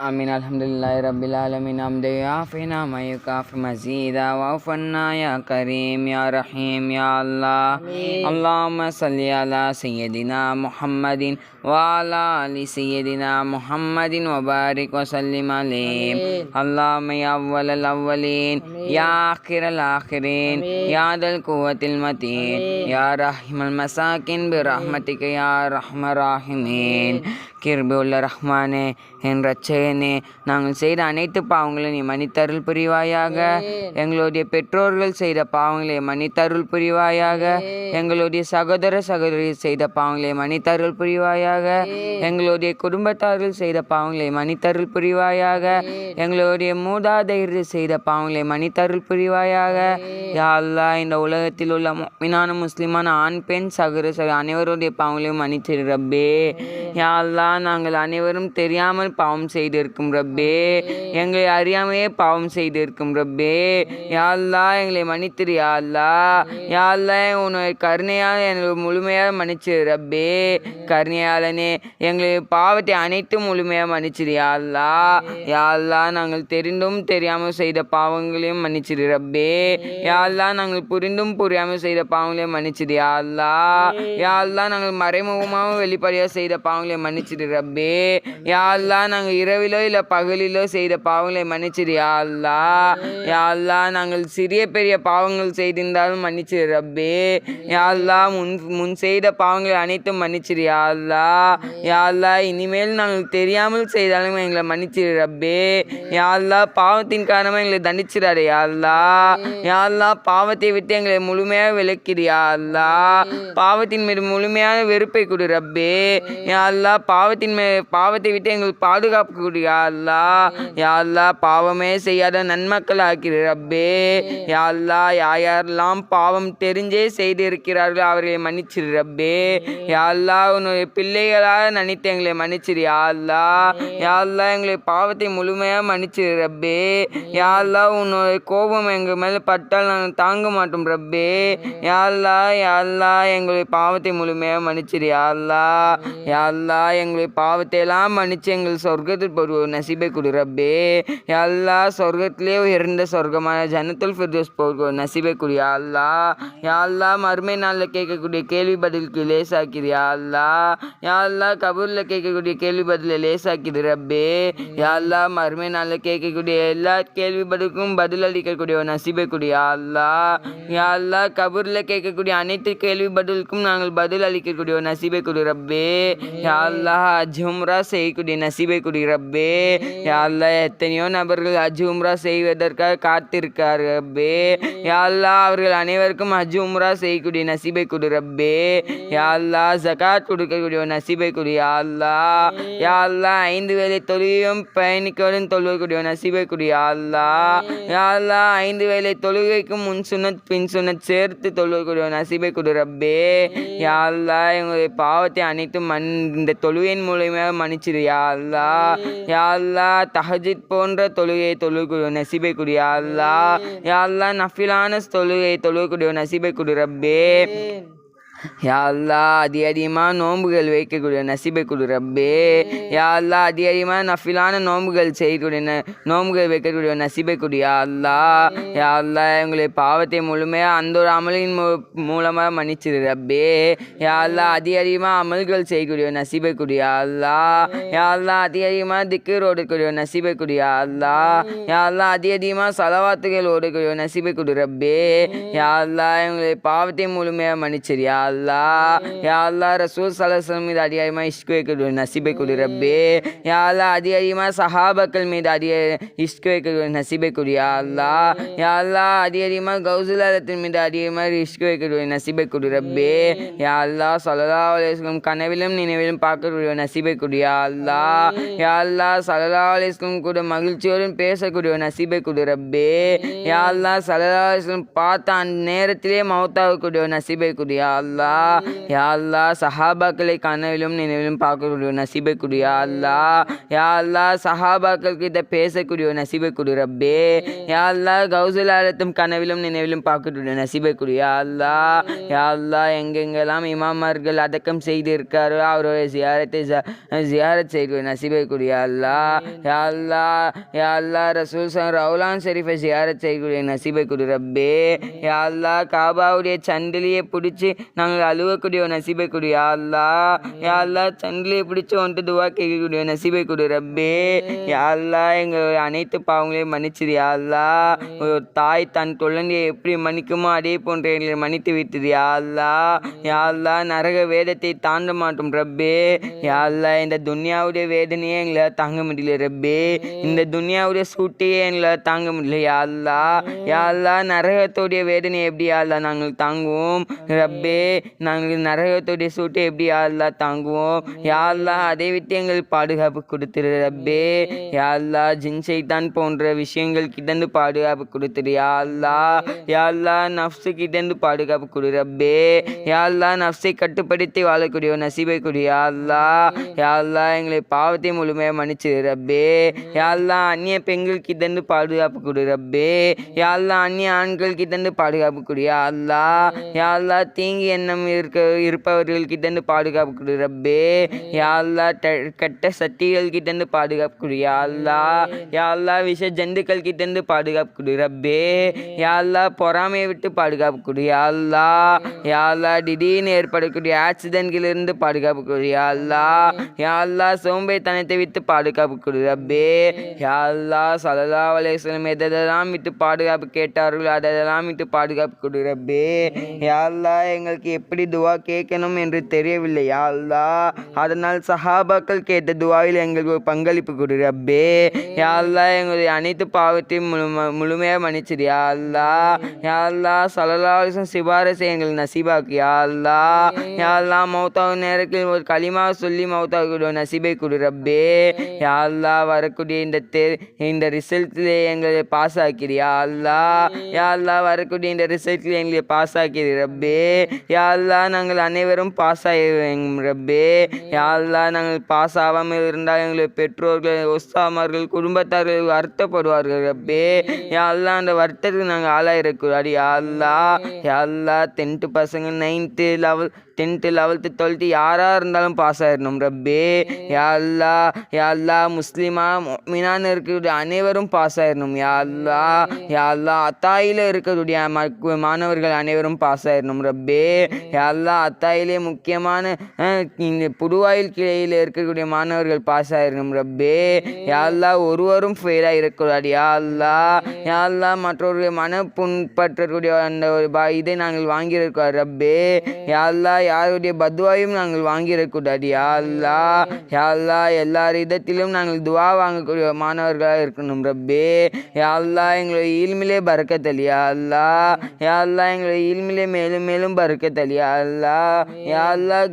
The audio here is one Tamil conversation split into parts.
آمين. الحمد لله رب العالمين حمدا يعافينا ما يكافي مزيدا وعفنا يا كريم يا رحيم يا الله اللهم صل على سيدنا محمد وعلى آل سيدنا محمد وبارك وسلم عليه اللهم يا أول الأولين يا آخر الآخرين يا ذا القوة المتين يا رحم المساكين برحمتك يا أرحم الراحمين கிருபை உள்ள ரஹ்மானே என் ரட்சகனே நாங்கள் செய்த அனைத்து பாவங்களையும் நீ மன்னித்தருள் புரிவாயாக. எங்களுடைய பெற்றோர்கள் செய்த பாவங்களை மன்னித்தருள் புரிவாயாக. எங்களுடைய சகோதர சகோதரி செய்த பாவங்களை மன்னித்தருள் புரிவாயாக. எங்களுடைய குடும்பத்தார்கள் செய்த பாவங்களை மன்னித்தருள் புரிவாயாக. எங்களுடைய மூதாதையர்கள் செய்த பாவங்களை மன்னித்தருள் புரிவாயாக. யா அல்லாஹ் இந்த உலகத்தில் உள்ள முஃமினான முஸ்லிமான ஆண் பெண் சகோதர சகோதரி அனைவருடைய பாவங்களையும் மன்னிச்சிரு ரப்பே. யா அல்லாஹ் நாங்கள் அனைவரும் தெரியாமல் பாவம் செய்திருக்கும் ரப்பே. எங்களை அறியாமையே பாவம் செய்திருக்கும் ரப்பே. யா அல்லாஹ் எங்களை மன்னித்திரு யா அல்லாஹ் யா அல்லாஹ் உன்னுடைய கருணையால் எங்களை முழுமையாக மன்னிச்சிரு ரப்பே. கருணையாளனே எங்களை பாவத்தை அனைத்தும் முழுமையாக மன்னிச்சிரு யா அல்லாஹ் யா அல்லாஹ் நாங்கள் தெரிந்தும் தெரியாமல் செய்த பாவங்களையும் மன்னிச்சிரு ரப்பே. யா அல்லாஹ் நாங்கள் புரிந்தும் புரியாமல் செய்த பாவங்களையும் மன்னிச்சிரு யா அல்லாஹ் யா அல்லாஹ் நாங்கள் மறைமுகமாக வெளிப்படையாக செய்த பாவங்களை மன்னிச்சிரு ரப்பே யா அல்லாஹ் நாங்கள் இரவிலோ இல்லை பகலிலோ செய்த பாவங்களை மன்னிச்சிரு யா அல்லாஹ் யா அல்லாஹ் நாங்கள் சிறிய பெரிய பாவங்கள் செய்திருந்தாலும் மன்னிச்சிரு ரப்பே. யா அல்லாஹ் முன் முன் செய்த பாவங்கள் அனைத்தும் மன்னிச்சிரு யா அல்லாஹ் யா அல்லாஹ் இனிமேல் நாங்கள் தெரியாமல் செய்தாலும் எங்களை மன்னிச்சிரு ரப்பே. யா அல்லாஹ் பாவத்தின் காரணமாக எங்களை தண்டிச்சிடாரு யா அல்லாஹ் யா அல்லாஹ் பாவத்தை விட்டு எங்களை முழுமையாக விலக்கிடு யா அல்லாஹ் பாவத்தின் மீது முழுமையான வெறுப்பை கொடு ரப்பே. யா அல்லாஹ் பாவத்தின் மே பாவத்தை விட்டு எங்களுக்கு பாதுகாப்பு யாழ்லா யாழ்லா பாவமே செய்யாத நன்மக்கள் ஆக்கிற ரப்பே. யா யாரெல்லாம் பாவம் தெரிஞ்சே செய்திருக்கிறார்களோ அவர்களை மன்னிச்சிரு ரப்பே. யாழ்லா உன்னுடைய பிள்ளைகளாக நினைத்து எங்களை மன்னிச்சிரு யாழ்லா யாழ்லா எங்களை பாவத்தை முழுமையாக மன்னிச்சிரு ரப்பே. யாழ்லா உன்னுடைய கோபம் எங்கள் மேலே பட்டால் நாங்கள் தாங்க மாட்டோம் ரப்பே. யாழ்லா யாழ்லா எங்களுடைய பாவத்தை முழுமையாக மன்னிச்சிரு யா யாழ்லா யா எங்களை பாவத்தை எல்லாம் மன்னிச்சு எங்கள் சொர்க்கத்தில் ஒரு நசீபை கொடு ரப்பே. எல்லா அல்லாஹ் சொர்க்கத்திலே உயர்ந்த சொர்க்கமான ஜனத்துல் ஃபிர்தோஸ் போக நசீபை கொடு யா யாழ்லா மறுமை நாளில் கேட்கக்கூடிய கேள்வி பதிலுக்கு லேசாக்கிது யாழ்லா யாழ்லா யா கபூரில் கேட்கக்கூடிய கேள்வி பதிலை லேசாக்கிது ரப்பே. யாழ்லா மறுமை நாளில் கேட்கக்கூடிய எல்லா கேள்வி பதிலுக்கும் பதில் அளிக்கக்கூடிய ஒரு நசீபை கொடு யாழ்லா யாழ்லா கபூரில் கேட்கக்கூடிய அனைத்து கேள்வி பதிலுக்கும் நாங்கள் பதில் அளிக்கக்கூடிய ஒரு நசீபை கொடு ரப்பே. யாழ்லா அஜ் உம்ரா செய்யக்கூடிய நசீபை கொடு ரப்பே யா அல்லாஹ் எத்தனையோ நபர்கள் அஜ் உம்ரா செய்வதற்காக காத்திருக்கார் ரப்பே. யா அல்லாஹ் அவர்கள் அனைவருக்கும் உம்ரா செய்யக்கூடிய நசீபை கொடு ரப்பே யா அல்லாஹ் ஜகாத் கொடுக்கக்கூடிய ஒரு நசீபை கொடு யா அல்லாஹ் யா அல்லாஹ் ஐந்து வேளை தொழுகையும் பயணிக்கவுடன் தொழுகக்கூடிய ஒரு நசீபை கொடு யா அல்லாஹ் யா அல்லாஹ் ஐந்து வேளை தொழுகைக்கும் முன் சுனத் பின் சுனத் சேர்த்து தொழுகக்கூடிய ஒரு நசீபை கொடு ரப்பே யா அல்லாஹ் எங்களுடைய பாவத்தை அனைத்தும் மன் இந்த தொழுகையின் மூலியமாக மன்னிச்சிரு யா அல்லாஹ் யா அல்லாஹ் தஹஜித் போன்ற தொழுகையை ஒரு நசீபை கொடு யா அல்லாஹ் யா அல்லாஹ் நஃபிலான தொழுகையை தொழுகக்கூடிய நசீபை கொடு ரப்பே. யா அல்லாஹ் அதி அதிகமாக நோன்புகள் வைக்கக்கூடிய நசீபை கொடு ரப்பே. யா அல்லாஹ் அதி அதிகமாக நஃபிலான நோன்புகள் செய்யக்கூடிய ந- நோன்புகள் வைக்கக்கூடிய நசீபை கொடு யா அல்லாஹ் யா அல்லாஹ் எங்களுடைய பாவத்தை முழுமையாக அந்த ஒரு அமலின் மூ மூலமாக மன்னிச்சிரு ரப்பே. யா அல்லாஹ் அதி அதிகமாக அமல்கள் செய்யக்கூடிய நசீபை கொடு யா அல்லாஹ் யா அல்லாஹ் அதி அதிகமாக திக்கர் ஓடக்கூடிய நசீபை கொடு யா அல்லாஹ் யா அல்லாஹ் அதி அதிகமாக சலவாத்துகள் ஓடக்கூடிய நசீபை கொடு ரப்பே. யா அல்லாஹ் எங்களுடைய பாவத்தை முழுமையாக மன்னிச்சிரு யா அல்லாஹ் யா அல்லாஹ் ரசூல் சலசலம் மீது அதிகமாக இஷ்கு வைக்கக்கூடிய நசீபை கொடு ரப்பே யா அல்லாஹ் அதி அதிகமாக சஹாபாக்கள் மீது அதிக இஷ்கு வைக்கக்கூடிய நசீபை கொடு யா அல்லாஹ் யா அல்லாஹ் அதி அதிகமாக கௌசுலாலத்தின் மீது அதிகமாக இஷ்கு வைக்கக்கூடிய நசீபை கொடு ரப்பே யா அல்லாஹ் சல்லா அலிஸ்லம் கனவிலும் நினைவிலும் பார்க்கக்கூடிய நசீபை கொடு யா அல்லாஹ் யா அல்லாஹ் சல்லா அலிஸ்லம் கூட மகிழ்ச்சியோடும் பேசக்கூடிய நசீபை கொடு ரப்பே யா அல்லாஹ் சல்லா அலிஸ்லம் பார்த்த அந்த நேரத்திலே மௌத்தாகக்கூடிய நசீபை கொடு யா அல்லாஹ் அல்லா யா அல்லா சஹாபாக்களை கனவிலும் நினைவிலும் பார்க்கக்கூடிய நசீபை குடு யா அல்லா யா அல்லா சஹாபாக்கள் கிட்ட பேசக்கூடிய நசீபை குடு ரப்பே. யா அல்லா கௌசல் ஆலத்தும் கனவிலும் நினைவிலும் பார்க்கக்கூடிய நசீபை குடு யா அல்லா யா அல்லா எங்கெங்கெல்லாம் இமாமார்கள் அடக்கம் செய்திருக்காரோ அவருடைய ஜியாரத்தை ஜியாரத் செய்து நசீபை குடு யா அல்லா யா அல்லா யா அல்லா ரசூல் ரவுலான் ஷெரீஃபை ஜியாரத் செய்யக்கூடிய நசீபை குடு ரப்பே. யா அல்லா காபாவுடைய சண்டிலியை பிடிச்சி நாங்கள் அழுவக்கூடிய நசீபை குடு யா அல்லா. யா அல்லா சண்டிலியை பிடிச்சி வந்துட்டு துவா கேட்கக்கூடிய நசீபை குடு ரப்பே. யா அல்லா எங்களுடைய அனைத்து பாவங்களையும் மன்னிச்சிரு யா அல்லா. ஒரு தாய் தன் குழந்தையை எப்படி மன்னிக்குமோ அதே போன்ற எங்களை மன்னித்து விட்டது யா அல்லா. யா அல்லா நரக வேதத்தை தாண்ட மாட்டோம் ரப்பே. யா அல்லா இந்த துன்யாவுடைய வேதனையே எங்களால் தாங்க முடியல ரப்பே. இந்த துன்யாவுடைய சூட்டையே எங்களால் தாங்க முடியல யா அல்லா. யா அல்லா நரகத்துடைய வேதனை எப்படி யா அல்லா நாங்கள் தாங்குவோம் ரப்பே. நாங்கள் நரகத்துடைய சூட்டை எப்படி யா தாங்குவோம்? யா அதை விட்டு எங்களுக்கு பாதுகாப்பு கொடுத்துரு ரப்பே? யா அல்லா ஜின் போன்ற விஷயங்கள் கிட்டந்து பாதுகாப்பு கொடுத்துரு? யா அல்லா யா நஃப்ஸு கிட்டந்து பாதுகாப்பு கொடு ரப்பே? யா நஃப்ஸை கட்டுப்படுத்தி வாழக்கூடிய ஒரு நசீபை கொடு? யா அல்லா எங்களை பாவத்தை முழுமையாக மன்னிச்சிரு ரப்பே? யா அந்நிய பெண்கள் கிட்டந்து பாதுகாப்பு கொடு ரப்பே? யா அந்நிய ஆண்கள் கிட்டந்து பாதுகாப்பு கொடு? யா அல்லா தீங்கு என்ன எண்ணம் இருக்க இருப்பவர்கள் கிட்டந்து பாதுகாப்பு கொடு ரப்பே யா அல்லா ட- கெட்ட சக்திகள் கிட்டந்து பாதுகாப்பு கொடு யா அல்லா. யா அல்லா விஷ ஜந்துக்கள் கிட்டந்து பாதுகாப்பு கொடு ரப்பே யா அல்லா பொறாமையை விட்டு பாதுகாப்பு கொடு யா அல்லா. யா அல்லா திடீர்னு ஏற்படக்கூடிய ஆக்சிடென்ட்களிலிருந்து பாதுகாப்பு கொடு யா அல்லா. யா அல்லா சோம்பேத்தனத்தை விட்டு பாதுகாப்பு கொடு ரப்பே யா அல்லா சல்லா அலையம் எதெல்லாம் விட்டு பாதுகாப்பு கேட்டார்களோ அதெல்லாம் விட்டு பாதுகாப்பு கொடு ரப்பே யா அல்லா எங்களுக்கு எப்படி துவா கேட்கணும் என்று தெரியவில்லையா அல்லா அதனால் சஹாபாக்கள் கேட்ட துவாவில் எங்களுக்கு ஒரு பங்களிப்பு கொடு ரப்பே. யாழ்லா எங்களுடைய அனைத்து பாவத்தையும் முழும முழுமையாக மன்னிச்சிடு அல்லா யா அல்லா சலலாசம் சிபாரசை எங்களுக்கு நசீபாக்கு. யாழ்லா அல்லா யா நேரத்தில் ஒரு களிமா சொல்லி மௌத்தாவுக்கு நசீபை கொடு ரப்பே. யாழ்லா வரக்கூடிய இந்த தே இந்த ரிசல்ட்டில் எங்களை பாஸ் ஆக்கிறியா அல்லா யா அல்லா வரக்கூடிய இந்த ரிசல்ட்டில் எங்களை பாஸ் ஆக்கிடு ரப்பே. யா யாழ்லா நாங்கள் அனைவரும் பாஸ் ஆகிடுவோம் ரப்பே. யாழ்லா நாங்கள் பாஸ் ஆகாமல் இருந்தால் எங்களுடைய பெற்றோர்கள் ஒஸ்தாமர்கள் குடும்பத்தார்கள் வருத்தப்படுவார்கள் ரப்பே. யாழ்லா அந்த வருத்தத்துக்கு நாங்கள் ஆளாயிடக்கூடாது அடி யாழ்லா யா டென்த்து பசங்க நைன்த்து லெவல் டென்த்து லெவல்த்து டுவெல்த்து யாராக இருந்தாலும் பாஸ் ஆகிடணும் ரப்பே யாழ்லா யாழ்லா முஸ்லீமா மீனான்னு இருக்கக்கூடிய அனைவரும் பாஸ் ஆகிடணும் யாழ்லா யாழ்லா அத்தாயில் இருக்கக்கூடிய மக்- மாணவர்கள் அனைவரும் பாஸ் ஆகிடணும் ரப்பே யாழ்லா அத்தாயிலே முக்கியமான இந்த புதுவாயில் கிளையில் இருக்கக்கூடிய மாணவர்கள் பாஸ் ஆகிடணும் ரப்பே யாழ்லா ஒருவரும் ஃபெயிலாக இருக்கக்கூடாது யாழ்லா யாழ்லா மற்றவர்கள் மன புண்பற்றக்கூடிய அந்த ஒரு பா இதை நாங்கள் வாங்கியிருக்கோம். ரப்பே யாழ்லா யாருடைய பத்வாயும் நாங்கள் வாங்கிடக்கூடாது யாழ்லா யாழ்லா யா அல்லா எல்லார் விதத்திலும் நாங்கள் துவா வாங்கக்கூடிய மாணவர்களாக இருக்கணும் ரப்பே. யாழ்லா எங்களுடைய ஈழ்மிலே பறக்கத்தல் யா அல்லா யா எங்களுடைய ஈழ்மிலே மேலும் மேலும் பறக்கத்தலியா அல்லா யா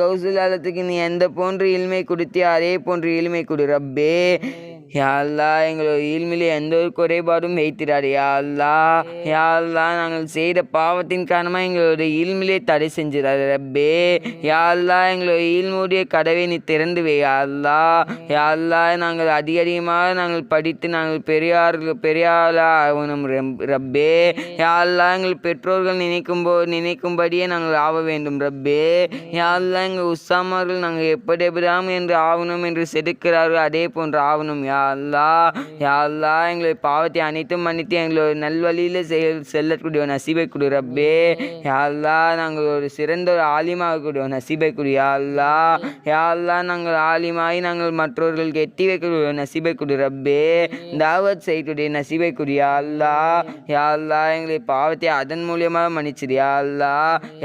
கௌசுல் ஆலத்துக்கு நீ எந்த போன்று இல்மை கொடுத்தியோ அதே போன்று இல்மை கொடு ரப்பே. யாழ்லா எங்களோட எங்களுடைய எந்த ஒரு குறைபாடும் வைத்திராரு யாழ்லா யாழ்லா நாங்கள் செய்த பாவத்தின் காரணமாக எங்களோட ஈழ்மிலே தடை செஞ்சிடாரு ரப்பே. யாழ்லா எங்களோட எங்களுடைய கடவை கதவை நீ திறந்து வை யாழ்லா அல்லா. நாங்கள் அதிக அதிகமாக நாங்கள் படித்து நாங்கள் பெரியார்கள் பெரியாளா ஆகணும் ரப்பே. யாழ்லா எங்கள் பெற்றோர்கள் நினைக்கும் போ நினைக்கும்படியே நாங்கள் ஆக வேண்டும் ரப்பே. யாழ்லா எங்கள் உஸ்ஸாமார்கள் நாங்கள் எப்படி எப்படியாம் என்று ஆகணும் என்று செதுக்கிறார்கள் அதே போன்று ஆகணும் யா அல்லா யாழ்லா எங்களை பாவத்தை அனைத்தும் மன்னித்து எங்களை ஒரு நல்வழியில் செய செல்லக்கூடிய ஒரு நசீபை கொடு ரப்பே. யா நாங்கள் ஒரு சிறந்த ஒரு ஆலிமாகக்கூடிய ஒரு நசீபை கொடு யாழ்லா அல்லா நாங்கள் ஆலிமாகி நாங்கள் மற்றவர்களுக்கு எட்டி வைக்கக்கூடிய ஒரு நசீபை கொடு ரப்பே. தாவத் செய்யக்கூடிய நசீபை கொடு யாழ்லா யாழ்லா எங்களை பாவத்தை அதன் மூலியமாக மன்னிச்சிடு யாழ்லா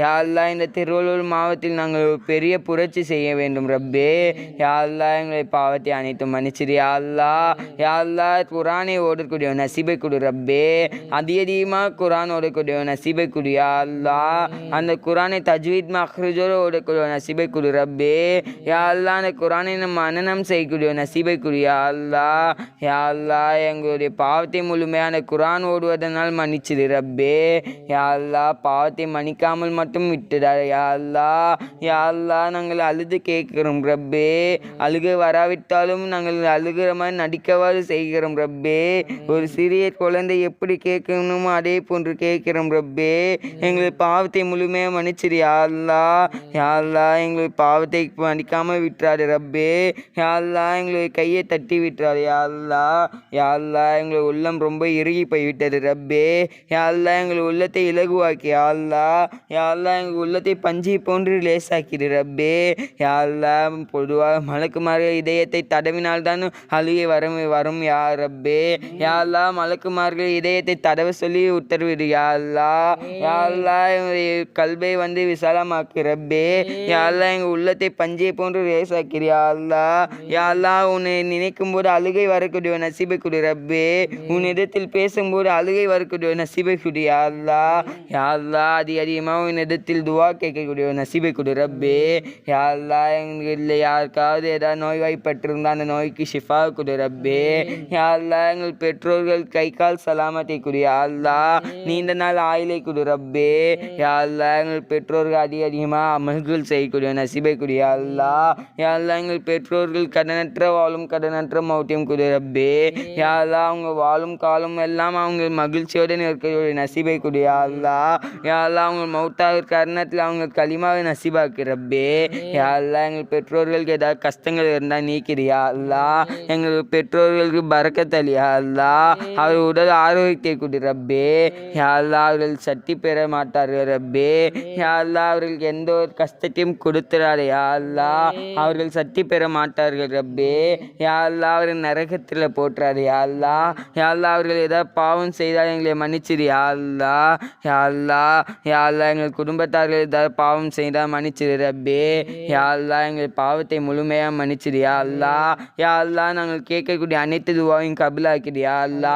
யாழ்லா இந்த திருவள்ளூர் மாவட்டத்தில் நாங்கள் ஒரு பெரிய புரட்சி செய்ய வேண்டும் ரப்பே. யாழ்லா எங்களை பாவத்தை அனைத்தும் மன்னிச்சிடு யாழ்லா அல்லா அல்லா குரானை ஓடக்கூடிய நசீபை கொடு ரப்பே. அதிகமாக குரான் ஓடக்கூடிய நசீபை கொடு யா அல்லா அந்த குரானை தஜ்வீத் மஹ்ரஜோடு ஓடக்கூடிய நசீபை கொடு ரப்பே. யா அல்லா அந்த குரானை நம்ம அனனம் செய்யக்கூடிய நசீபை கொடு யா அல்லா யா அல்லா எங்களுடைய பாவத்தை முழுமையான குரான் ஓடுவதனால் மன்னிச்சிடு ரப்பே. யா அல்லா பாவத்தை மன்னிக்காமல் மட்டும் விட்டுடா யா அல்லா யா அல்லா நாங்கள் அழுது கேட்குறோம் ரப்பே. அழுக வராவிட்டாலும் நாங்கள் அழுகிற மாதிரி நடிக்கவாறு செய்கிறோம் ரப்பே. ஒரு சிறிய குழந்தை எப்படி கேட்கணுமோ அதே போன்று கேட்கிறோம் ரப்பே. எங்கள் பாவத்தை முழுமையாக மன்னிச்சிரு யா அல்லா. யா அல்லா எங்கள் பாவத்தை மன்னிக்காமல் விட்டுறாரு ரப்பே. யா அல்லா எங்களுடைய கையை தட்டி விட்டுறாரு யா அல்லா. யா அல்லா எங்கள் உள்ளம் ரொம்ப இறுகி போய்விட்டது ரப்பே. யா அல்லா எங்கள் உள்ளத்தை இலகுவாக்கி யா அல்லா. யா அல்லா எங்கள் உள்ளத்தை பஞ்சு போன்று லேசாக்கிடு ரப்பே. யா அல்லா பொதுவாக மலக்குமார இதயத்தை தடவினால்தான் அழுகை வரும் வரும் யா ரப்பே. யா அல்லா மலக்குமார்கள் இதயத்தை தடவ சொல்லி உத்தரவிடு. யா அல்லா யா அல்லா எங்களுடைய கல்வை வந்து விசாலமாக்கு ரப்பே. யா அல்லா எங்கள் உள்ளத்தை பஞ்சை போன்று லேசாக்கிடு யா அல்லா யா அல்லா உன்னை நினைக்கும் போது அழுகை வரக்கூடிய நசீபை குடி ரப்பே. உன் இடத்தில் பேசும்போது அழுகை வரக்கூடிய நசீபை குடி. யா அல்லா யா அல்லா அதி அதிகமாக உன் இடத்தில் துவா கேட்கக்கூடிய நசீபை குடி ரப்பே. யா அல்லா எங்களில் யாருக்காவது ஏதாவது நோய்வாய்ப்பட்டிருந்தால் அந்த நோய்க்கு ஷிஃபா குடி ரப்பே. அல்லா எங்கள் பெற்றோர்கள் கை கால் சலாமத்தை குடி அல்லா நீண்ட நாள் ஆயிலை குடி ரப்பே. அல்லா எங்கள் பெற்றோர்கள் அதிக அதிகமாக அமல்கள் செய்யக்கூடிய நசீபை குடி அல்லா அல்லா எங்கள் பெற்றோர்கள் கடனற்ற வாழும் கடனற்ற மௌட்டியம் குடி ரப்பே. யா அல்லா அவங்க வாழும் காலம் எல்லாம் அவங்க மகிழ்ச்சியோடு இருக்கக்கூடிய நசீபை குடி அல்லா யா அல்லா அவங்க மௌத்தாக கர்ணத்தில் அவங்க களிமாவை நசீபாக்கு ரப்பே. யா அல்லா எங்கள் பெற்றோர்களுக்கு ஏதாவது கஷ்டங்கள் இருந்தால் நீக்கிறியா அல்லா. எங்கள் பெற்றோர்களுக்கு பறக்கத்தலியா அல்லா அவர் உடல் ஆரோக்கியத்தை கொடு ரப்பே யா அல்லா அவர்கள் சக்தி பெற மாட்டார்கள் ரப்பே யா அல்லா அவர்களுக்கு எந்த ஒரு கஷ்டத்தையும் கொடுத்துறாரு யா அல்லா அவர்கள் சக்தி பெற மாட்டார்கள் ரப்பே யா அல்லா அவர்கள் நரகத்தில் போட்டுறாரு யா அல்லா யா அல்லா அவர்கள் ஏதாவது பாவம் செய்தால் எங்களை மன்னிச்சிரு யா அல்லா யா அல்லா யா அல்லா எங்கள் குடும்பத்தார்கள் ஏதாவது பாவம் செய்தால் மன்னிச்சிரு ரப்பே யா அல்லா எங்கள் பாவத்தை முழுமையாக மன்னிச்சிரு யா அல்லா யா ಕೇಕಕ್ಕೂ ಅನಿತ್ಯ ದುವಾ ಹಿಂಗೆ ಕಬಲ ಹಾಕಿಡಿ ಅಲ್ಲ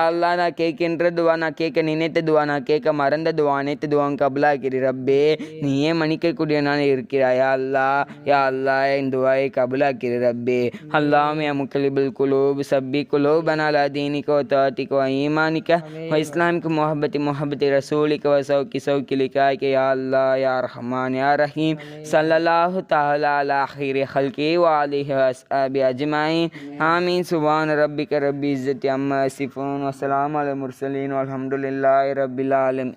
ಅಲ್ಲ ನಾ ಕೇಕ್ ಎಂಟ್ರ ದುವಾ ನಾ ಕೇಕ நினைத்த துவா நான் கேட்க மறந்த துவா அனைத்து துவான் கபலாக்கிறி ரப்பே நீயே மன்னிக்கக்கூடியவனான இருக்கிறாயா அல்லா யா அல்லா என் துவாயை கபலாக்கிறி ரப்பே அல்லாம் யா முக்கலிபுல் குலூப் சப்பி குலூப் அனாலா தீனிக்கோ தாத்திக்கோ ஈமானிக்க வ இஸ்லாமிக்கு முஹபத்தி முஹபத்தி ரசூலிக்க வ சௌக்கி சௌக்கி லிக்காய்க்க யா அல்லா யா ரஹ்மான் யா ரஹீம் சல்லல்லாஹு தஹலா அலா அஹிரி ஹல்கி வாலிஹி அஸ்ஹாபி அஜ்மாயின் آمين سبحان ربك رب العزة عما يصفون وسلام على المرسلين والحمد لله رب العالمين